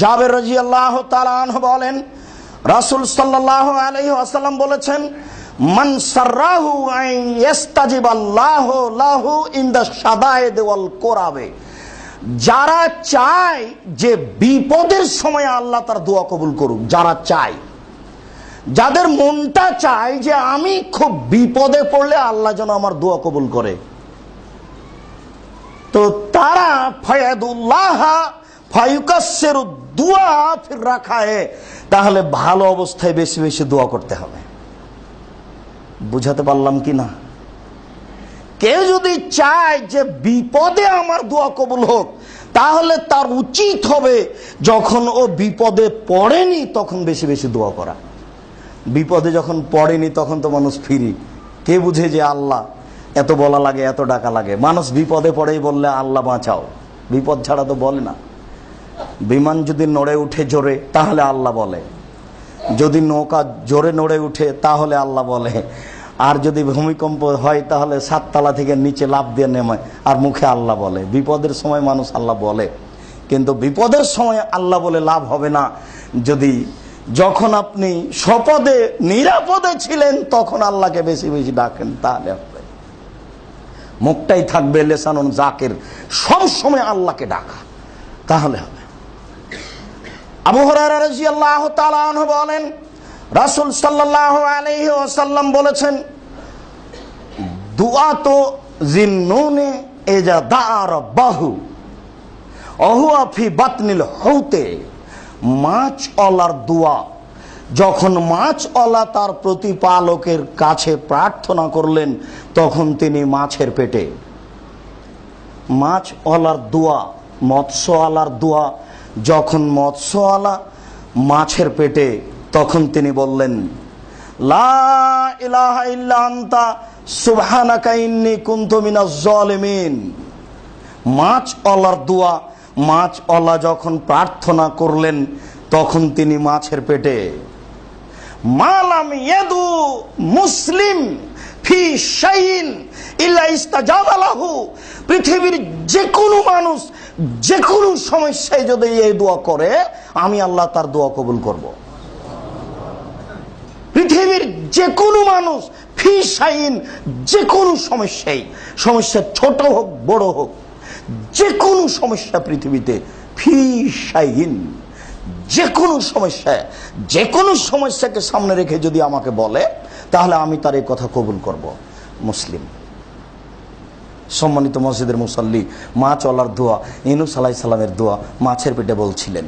জাবের রাজি আল্লাহ তালান বলেন, রাসুল সাল্লাহ আলহি আসাল্লাম বলেছেন, মান সার্রাহু ইস্তাজিব আল্লাহ লাহু ইন দ্য সাদায়েদ ওয়াল কোরাবে। যারা চায় যে বিপদের সময় আল্লাহ তার দোয়া কবুল করুক, যারা চায়। যাদের মনটা চায় যে আমি খুব বিপদে পড়লে আল্লাহ যেন আমার দোয়া কবুল করে। তো তারা ফয়াদুল্লাহ দোয়া রাখায়। তাহলে ভালো অবস্থায় বেশি বেশি দোয়া করতে হবে। বুঝাতে পারলাম কি না? কেউ যদি চায় যে বিপদে আমার দোয়া কবুল হোক, তাহলে তার উচিত হবে যখন ও বিপদে পড়েনি তখন বেশি বেশি দোয়া করা। বিপদে যখন পড়েনি তখন তো মানুষ ফিরি। কে বুঝে যে আল্লাহ এত বলা লাগে, এত ডাকা লাগে? মানুষ বিপদে পড়েই বললে, আল্লাহ বাঁচাও। বিপদ ছাড়া তো বলে না। বিমান যদি নড়ে উঠে জোরে, তাহলে আল্লাহ বলে। যদি নৌকা জোরে নড়ে উঠে, তাহলে আল্লাহ বলে। আর যদি ভূমিকম্প হয়, তাহলে সাততলা থেকে নিচে লাভ দিয়ে নেমে, আর মুখে আল্লাহ বলে। বিপদের সময় মানুষ আল্লাহ বলে। কিন্তু বিপদের সময় আল্লাহ বলে লাভ হবে না। যদি যখন আপনি সপদে, নিরাপদে ছিলেন, তখন আল্লাহকে বেশি বেশি ডাকেন, তাহলে হবে। মুখটাই থাকবে লেসানুন জাকের। সব সময় আল্লাহকে ডাকা, তাহলে হবে। বলেন, রাসূল সাল্লাল্লাহু আলাইহি ওয়াসাল্লাম বলেছেন, দুআ তো এজা দাআর বাহু অহুয়া ফি বাতনিল হৌতে মাছ অলার দোয়া যখন মাছ অলা তার প্রতিপালকের কাছে প্রার্থনা করলেন, তখন তিনি মাছের পেটে মাছ অলার দোয়া মৎস্য আলার দোয়া যখন মৎস্য আলা মাছের পেটে, তখন তিনি বললেন, লা ইলাহা ইল্লা আনতা, সুবহানাকা ইন্নী কুনতু মিনাজ জালিমিন। মাছ অলার দোয়া মাছ অলা যখন প্রার্থনা করলেন, তখন তিনি মাছের পেটে, মালাম ইয়াদু মুসলিম ফি শাইন ইল্লা ইস্তাজাবালাহু পৃথিবীর যে কোনো মানুষ যে কোনো সমস্যায় যদি এই দোয়া করে, আমি আল্লাহ তার দোয়া কবুল করব। পৃথিবীর যে কোনো মানুষ, ফি শাইন যে কোনো সমস্যায়, সমস্যা ছোট হোক, বড় হোক যে কোনো সমস্যা পৃথিবীতে, ফি শাইন যে কোনো সমস্যায় যে কোনো সমস্যাকে সামনে রেখে যদি আমাকে বলে, তাহলে আমি তার এই কথা কবুল করব। মুসলিম। সম্মানিত মসজিদের মুসল্লি মা চলার দোয়া ইনুস আলাহ সালামের দোয়া মাছের পেটে বলছিলেন।